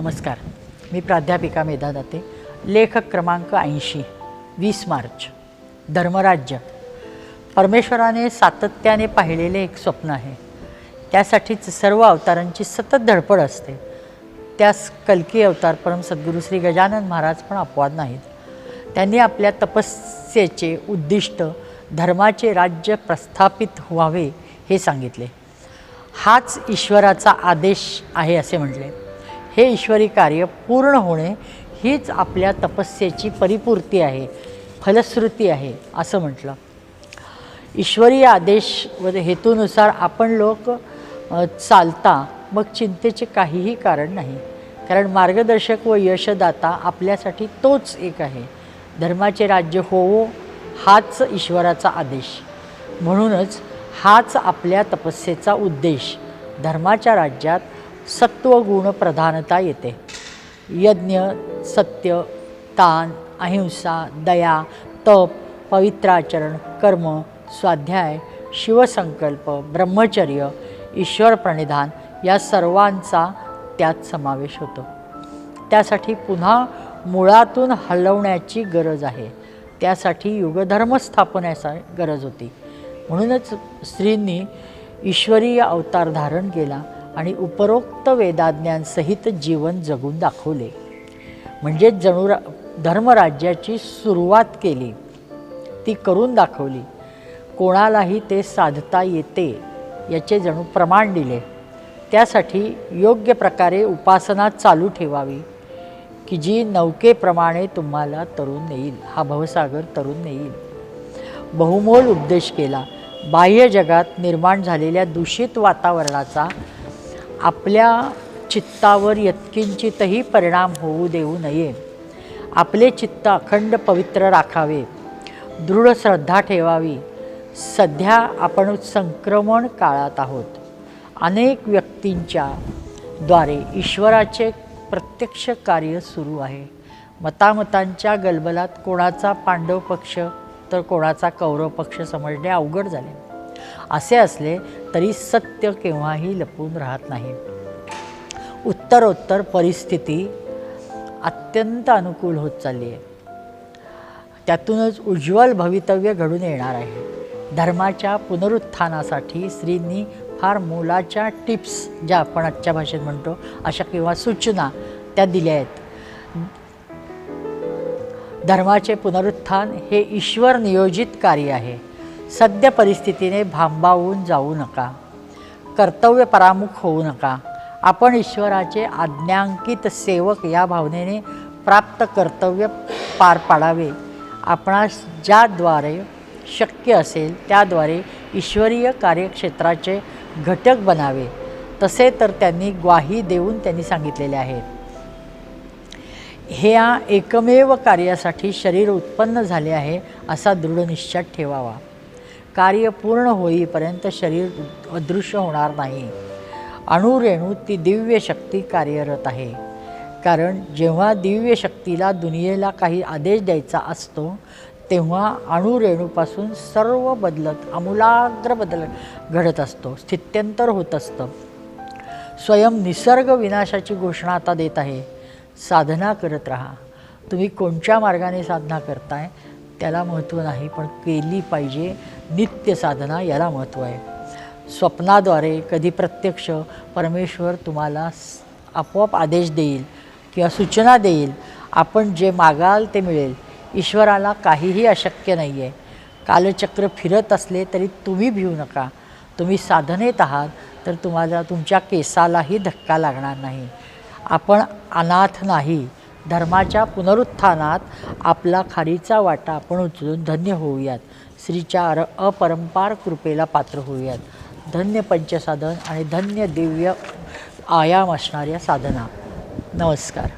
नमस्कार. मी प्राध्यापिका मेधा दाते. लेखक क्रमांक ऐंशी वीस मार्च. धर्मराज्य. परमेश्वराने सातत्याने पाहिलेले एक स्वप्न आहे. त्यासाठीच सर्व अवतारांची सतत धडपड असते. त्यास कल्की अवतार परम सद्गुरू श्री गजानन महाराज पण अपवाद नाहीत. त्यांनी आपल्या तपस्येचे उद्दिष्ट धर्माचे राज्य प्रस्थापित व्हावे हे सांगितले. हाच ईश्वराचा आदेश आहे असे म्हटले. हे ईश्वरी कार्य पूर्ण होणे हीच आपल्या तपस्येची परिपूर्ती आहे फलश्रुती आहे असं म्हटलं. ईश्वरी आदेश व हेतूनुसार आपण लोक चालता मग चिंतेचे काहीही कारण नाही. कारण मार्गदर्शक व यशदाता आपल्यासाठी तोच एक आहे. धर्माचे राज्य होवो हाच ईश्वराचा आदेश. म्हणूनच हाच आपल्या तपस्येचा उद्देश. धर्माच्या राज्यात सत्वगुण प्रधानता येते. यज्ञ सत्य तान अहिंसा दया तप पवित्राचरण कर्म स्वाध्याय शिवसंकल्प ब्रह्मचर्य ईश्वर प्रणिधान या सर्वांचा त्यात समावेश होतो. त्यासाठी पुन्हा मुळातून हलवण्याची गरज आहे. त्यासाठी युगधर्म स्थापण्याचा गरज होती. म्हणूनच स्त्रींनी ईश्वरीय अवतार धारण केला. आणि उपरोक्त वेदाज्ञांसहित जीवन जगून दाखवले. म्हणजेच जणू रा धर्मराज्याची सुरुवात केली. ती करून दाखवली. कोणालाही ते साधता येते याचे जणू प्रमाण दिले. त्यासाठी योग्य प्रकारे उपासना चालू ठेवावी की जी नौकेप्रमाणे तुम्हाला तरुण नेईल. हा भवसागर तरुण नेईल. बहुमोल उपदेश केला. बाह्य जगात निर्माण झालेल्या दूषित वातावरणाचा आपल्या चित्तावर यत्किंचितही परिणाम होऊ देऊ नये. आपले चित्त अखंड पवित्र राखावे. दृढ श्रद्धा ठेवावी. सध्या आपण संक्रमण काळात आहोत. अनेक व्यक्तींच्या द्वारे ईश्वराचे प्रत्यक्ष कार्य सुरू आहे. मतामतांच्या गलबलात कोणाचा पांडव पक्ष तर कोणाचा कौरव पक्ष समजणे अवघड झाले. असे असले तरी सत्य केव्हाही लपून राहत नाही. उत्तरोत्तर परिस्थिती अत्यंत अनुकूल होत चालली आहे. त्यातूनच उज्ज्वल भवितव्य घडून येणार आहे. धर्माच्या पुनरुत्थानासाठी स्त्रींनी फार मोलाच्या टिप्स ज्या आपण आजच्या भाषेत म्हणतो अशा किंवा सूचना त्या दिल्या आहेत. धर्माचे पुनरुत्थान हे ईश्वर नियोजित कार्य आहे. सद्य परिस्थितीने भांबावून जाऊ नका. कर्तव्य परामुख होऊ नका. आपण ईश्वराचे आज्ञांकित सेवक या भावनेने प्राप्त कर्तव्य पार पाडावे. आपणास ज्याद्वारे शक्य असेल त्याद्वारे ईश्वरीय कार्यक्षेत्राचे घटक बनावे. तसे तर त्यांनी ग्वाही देऊन त्यांनी सांगितलेले आहे ह्या एकमेव कार्यासाठी शरीर उत्पन्न झाले आहे असा दृढनिश्चय ठेवावा. कार्य पूर्ण होईपर्यंत शरीर अदृश्य होणार नाही. अणुरेणू ती दिव्य शक्ती कार्यरत आहे. कारण जेव्हा दिव्य शक्तीला दुनियेला काही आदेश द्यायचा असतो तेव्हा अणुरेणूपासून सर्व बदलत आमूलाग्र बदल घडत असतो स्थित्यंतर होत असतं. स्वयं निसर्ग विनाशाची घोषणा आता देत आहे. साधना करत राहा. तुम्ही कोणत्या मार्गाने साधना करताय त्याला महत्त्व नाही पण केली पाहिजे नित्य साधना याला महत्त्व आहे. स्वप्नाद्वारे कधी प्रत्यक्ष परमेश्वर तुम्हाला आपोआप आदेश देईल किंवा सूचना देईल. आपण जे मागाल ते मिळेल. ईश्वराला काहीही अशक्य नाही आहे कालचक्र फिरत असले तरी तुम्ही भिवू नका. तुम्ही साधनेत आहात तर तुम्हाला तुमच्या केसालाही धक्का लागणार नाही. आपण अनाथ नाही. धर्माच्या पुनरुत्थानात आपला खारीचा वाटा आपण उचलून धन्य होऊयात. श्रीच्या अर अपरंपार कृपेला पात्र होऊयात. धन्य पंचसाधन आणि धन्य दिव्य आयाम असणाऱ्या साधना. नमस्कार.